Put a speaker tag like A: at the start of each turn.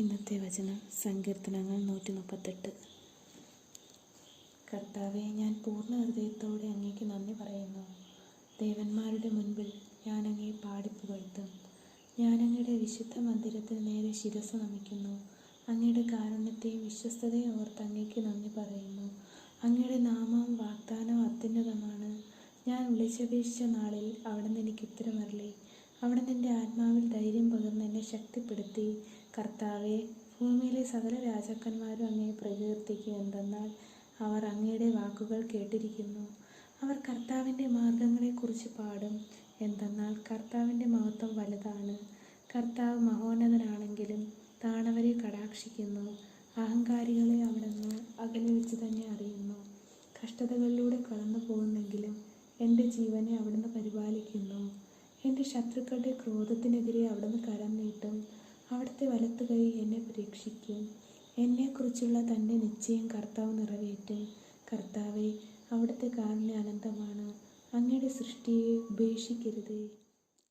A: ഇന്നത്തെ വചനം സങ്കീർത്തനങ്ങൾ നൂറ്റി മുപ്പത്തെട്ട് കർത്താവെ ഞാൻ പൂർണ ഹൃദയത്തോടെ അങ്ങേക്ക് നന്ദി പറയുന്നു. ദേവന്മാരുടെ മുൻപിൽ ഞാൻ അങ്ങേ പാടിപ്പുകഴ്ത്തും ഞാൻ അങ്ങയുടെ വിശുദ്ധ മന്ദിരത്തിന് നേരെ ശിരസ് നമിക്കുന്നു. അങ്ങയുടെ കാരുണ്യത്തെയും വിശ്വസ്തതയും ഓർത്ത് അങ്ങേക്ക് നന്ദി പറയുന്നു. അങ്ങയുടെ നാമവും വാഗ്ദാനവും അത്യുന്നതമാണ്. ഞാൻ വിളിച്ചപേക്ഷിച്ച നാളിൽ അവിടെ നിന്ന് എനിക്ക് ഉത്തരമരളി. അവിടെ നിന്റെ ആത്മാവിൽ ധൈര്യം ശക്തിപ്പെടുത്തി. കർത്താവെ ഭൂമിയിലെ സകല രാജാക്കന്മാരും അങ്ങയെ പ്രകീർത്തിക്കും. എന്തെന്നാൽ അവർ അങ്ങയുടെ വാക്കുകൾ കേട്ടിരിക്കുന്നു. അവർ കർത്താവിന്റെ മാർഗങ്ങളെക്കുറിച്ച് പാടും. എന്തെന്നാൽ കർത്താവിന്റെ മഹത്വം വലുതാണ്. കർത്താവ് മഹോന്നതനാണെങ്കിലും താണവരെ കടാക്ഷിക്കുന്നു. അഹങ്കാരികളെ അവിടുന്ന് അകലെ വെച്ച് തന്നെ അറിയുന്നു. കഷ്ടതകളിലൂടെ കടന്നു പോകുന്നെങ്കിലും എന്റെ ജീവനെ അവിടുന്ന് പരിപാലിക്കുന്നു. എന്റെ ശത്രുക്കളുടെ ക്രോധത്തിനെതിരെ അവിടുന്ന് കരം നീട്ടും. അവിടുത്തെ വലത്ത് കൈ എന്നെ പരീക്ഷിക്കും. എന്നെക്കുറിച്ചുള്ള തന്റെ നിശ്ചയം കർത്താവ് നിറവേറ്റും. കർത്താവെ അവിടുത്തെ കാരുണ്യ അനന്തമാണ്. അങ്ങയുടെ സൃഷ്ടിയെ ഉപേക്ഷിക്കരുതേ.